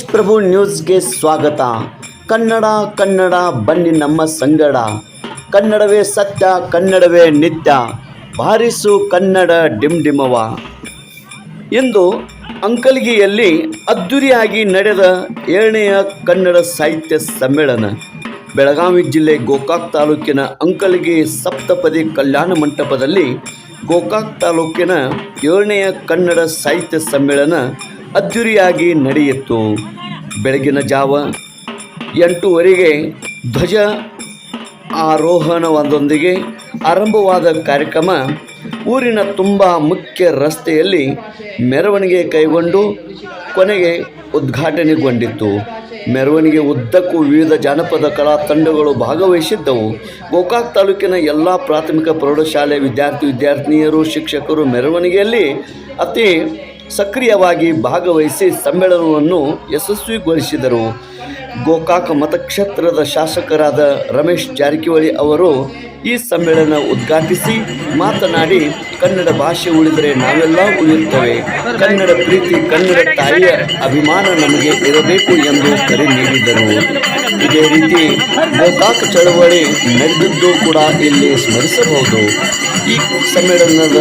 ಪ್ರಭು ನ್ಯೂಸ್ಗೆ ಸ್ವಾಗತ. ಕನ್ನಡ ಕನ್ನಡ, ಬನ್ನಿ ನಮ್ಮ ಸಂಗಡ. ಕನ್ನಡವೇ ಸತ್ಯ, ಕನ್ನಡವೇ ನಿತ್ಯ. ಬಾರಿಸು ಕನ್ನಡ ಡಿಮ್ ಡಿಮವ ಇಂದು ಅಂಕಲ್ಗಿಯಲ್ಲಿ ಅದ್ದೂರಿಯಾಗಿ ನಡೆದ ಏಳನೆಯ ಕನ್ನಡ ಸಾಹಿತ್ಯ ಸಮ್ಮೇಳನ. ಬೆಳಗಾವಿ ಜಿಲ್ಲೆ ಗೋಕಾಕ್ ತಾಲೂಕಿನ ಅಂಕಲ್ಗಿ ಸಪ್ತಪದಿ ಕಲ್ಯಾಣ ಮಂಟಪದಲ್ಲಿ ಗೋಕಾಕ್ ತಾಲೂಕಿನ ಏಳನೆಯ ಕನ್ನಡ ಸಾಹಿತ್ಯ ಸಮ್ಮೇಳನ ಅದ್ದೂರಿಯಾಗಿ ನಡೆಯಿತು. ಬೆಳಗಿನ ಜಾವ ಎಂಟೂವರೆಗೆ ಧ್ವಜ ಆರೋಹಣವೊಂದೊಂದಿಗೆ ಆರಂಭವಾದ ಕಾರ್ಯಕ್ರಮ ಊರಿನ ತುಂಬ ಮುಖ್ಯ ರಸ್ತೆಯಲ್ಲಿ ಮೆರವಣಿಗೆ ಕೈಗೊಂಡು ಕೊನೆಗೆ ಉದ್ಘಾಟನೆಗೊಂಡಿತ್ತು. ಮೆರವಣಿಗೆ ಉದ್ದಕ್ಕೂ ವಿವಿಧ ಜಾನಪದ ಕಲಾ ತಂಡಗಳು ಭಾಗವಹಿಸಿದ್ದವು. ಗೋಕಾಕ್ ತಾಲೂಕಿನ ಎಲ್ಲ ಪ್ರಾಥಮಿಕ ಪ್ರೌಢಶಾಲೆ ವಿದ್ಯಾರ್ಥಿ ವಿದ್ಯಾರ್ಥಿನಿಯರು, ಶಿಕ್ಷಕರು ಮೆರವಣಿಗೆಯಲ್ಲಿ ಅತಿ ಸಕ್ರಿಯವಾಗಿ ಭಾಗವಹಿಸಿ ಸಮ್ಮೇಳನವನ್ನು ಯಶಸ್ವಿಗೊಳಿಸಿದರು. ಗೋಕಾಕ ಮತಕ್ಷೇತ್ರದ ಶಾಸಕರಾದ ರಮೇಶ್ ಜಾರಕಿಹೊಳಿ ಅವರು ಈ ಸಮ್ಮೇಳನ ಉದ್ಘಾಟಿಸಿ ಮಾತನಾಡಿ, ಕನ್ನಡ ಭಾಷೆ ಉಳಿದರೆ ನಾವೆಲ್ಲ ಉಳಿಯುತ್ತೇವೆ. ಕನ್ನಡ ಪ್ರೀತಿ, ಕನ್ನಡ ತಾಯಿಯ ಅಭಿಮಾನ ನಮಗೆ ಇರಬೇಕು ಎಂದು ಕರೆ ನೀಡಿದರು. ಇದೇ ರೀತಿ ಗೋಕಾಕ್ ಚಳವಳಿ ನಡೆದಿದ್ದು ಕೂಡ ಇಲ್ಲಿ ಸ್ಮರಿಸಬಹುದು. ಈ ಸಮ್ಮೇಳನದ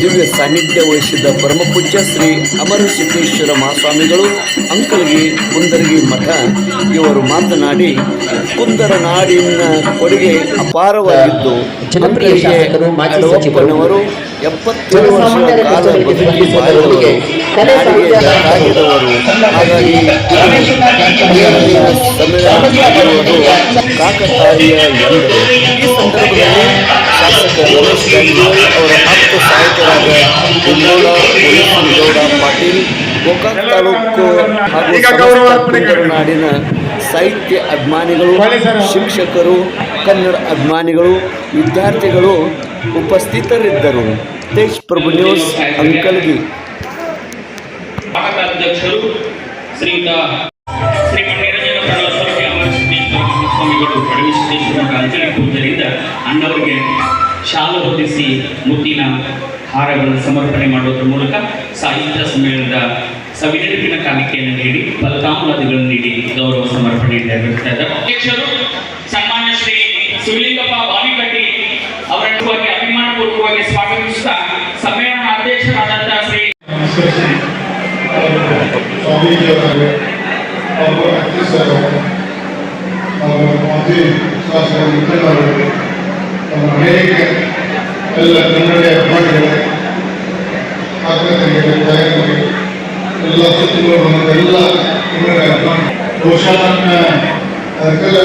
ದಿವ್ಯ ಸಾನ್ನಿಧ್ಯ ವಹಿಸಿದ್ದ ಪರಮಪೂಜ್ಯ ಶ್ರೀ ಅಮರ ಸಿದ್ದೇಶ್ವರ ಮಹಾಸ್ವಾಮಿಗಳು ಅಂಕಲ್ಗಿ ಕುಂದರಗಿ ಮಠ ಇವರು ಮಾತನಾಡಿ ಕುಂದರ ನಾಡಿನ ಕೊಡುಗೆ ಅಪಾರವಾಗಿದ್ದು ಜನಪ್ರಿಯ ಎಪ್ಪತ್ತೇಳು ವರ್ಷ ಕಾಲ ಬದುಕಿ ಬಾಳಿದವರು ಹಾಗಾಗಿ ಆಗಿರುವುದು ಕಾಕತಾಳೀಯ ಎಂದರು ಈ ಸಂದರ್ಭದಲ್ಲಿ ಶಾಸಕ ರಮೇಶ್ ಜಾರಕಿಹೊಳಿ ಅವರ ಆಪ್ತ ಸಹಾಯಕರಾದ ಹಿಂಗೋಳ ಗೌಡ ಪಾಟೀಲ್ ಗೋಕಾಕ್ ತಾಲೂಕು ಹಾಗೂ ನಾಡಿನ ಸಾಹಿತ್ಯ ಅಭಿಮಾನಿಗಳು ಶಿಕ್ಷಕರು ಕನ್ನಡ ಅಭಿಮಾನಿಗಳು ವಿದ್ಯಾರ್ಥಿಗಳು ಉಪಸ್ಥಿತರಿದ್ದರು. ತೇಜ್ ಪ್ರಭು ನ್ಯೂಸ್ ಅಂಕಲ್ಗಿ. ಅಣ್ಣವರಿಗೆ ಶಾಲು ಹೊದಿಸಿ ಮುತ್ತಿನ ಹಾರಗಳನ್ನು ಸಮರ್ಪಣೆ ಮಾಡುವುದರ ಮೂಲಕ ಸಾಹಿತ್ಯ ಸಮ್ಮೇಳನದ ಸವಿನೆನಪಿನ ಕಾಣಿಕೆಯನ್ನು ನೀಡಿ ಫಲತಾಮೂಲಗಳನ್ನು ನೀಡಿ ಗೌರವ ಸಮರ್ಪಣೆ ಅಧ್ಯಕ್ಷರು, ಸನ್ಮಾನ್ಯ ಶ್ರೀ ಅವರನ್ನು ಅಭಿಮಾನಪೂರ್ವಕವಾಗಿ ಸ್ವಾಗತಿಸುತ್ತಾ ಸಮ್ಮೇಳನ ಅಧ್ಯಕ್ಷರಾದಂತಹ ಶ್ರೀ ಸ್ವಾಮೀಜಿಯವರಾಗಲಿ ಹಾಗೂ ಅಧ್ಯಕ್ಷರು ಹಾಗೂ ಮಾಜಿ ಶಾಸಕ ಮುಖಂಡರು ನಮ್ಮ ಅನೇಕ ಎಲ್ಲ ಕನ್ನಡ ಅಭಿಮಾನಿಗಳು ಆತ್ಮೀಯರಿಗೆ ತಾಯರಿಗೆ ಎಲ್ಲ ಸುತ್ತಮುತ್ತ ಬಂದ ಎಲ್ಲ ಕನ್ನಡ ಅಭಿಮಾನಿ ಬಹುಶಃ ನನ್ನ ಅದಕ್ಕೆಲ್ಲ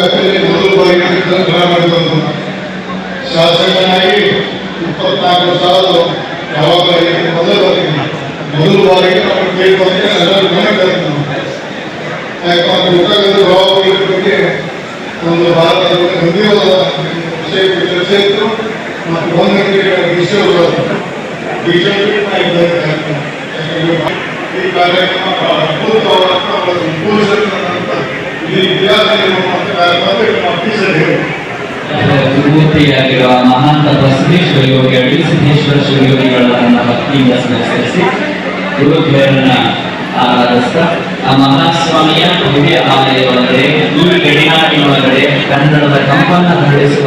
ಮೊದಲು ಬಾರಿ ಕೆಲಸ ಮಾಡಿದಂಥ ಶಾಸಕನಾಗಿ ಇಪ್ಪತ್ನಾಲ್ಕು ಸಾವಿರ ಯಾವಾಗ ಮೊದಲ ಬಾರಿ ಮೊದಲ ಬಾರಿಗೆ ಭಾವಗಳ ಬಗ್ಗೆ ಒಂದು ಭಾರತದ ಬಗ್ಗೆ ಚರ್ಚೆ ಇತ್ತು ಮತ್ತು ಒಂದು ಬಿಜೆಪಿ ಈ ಕಾರ್ಯಕ್ರಮ ಅದ್ಭುತವಾದ ಇಲ್ಲಿ ಇಡೀ ಇತಿಹಾಸದಲ್ಲಿ ಕಾರ್ಯಕ್ರಮ ಅಫೀಸರ್ ಹೇಳಿ ವಿಭೂತಿಯಾಗಿರುವ ಮಹಾಂತ ಬಸವೇಶ್ವರ ಯೋಗಿ ಅಡಿ ಸಿದ್ದೇಶ್ವರ ಶಿವಯೋಗಿಗಳನ್ನ ಭಕ್ತಿಯಿಂದ ಸ್ಮರಿಸಿ ಗುರುದ್ವರನ್ನ ಆರಾಧಿಸ್ತಾ, ಆ ಮಹಾಸ್ವಾಮಿಯ ಭವ್ಯ ಆಲಯ ಒಳಗಡೆ ಈ ಗಡಿನಾಡಿನೊಳಗಡೆ ಕನ್ನಡದ ಕಂಪನ್ನ ಹರಡಿಸುವ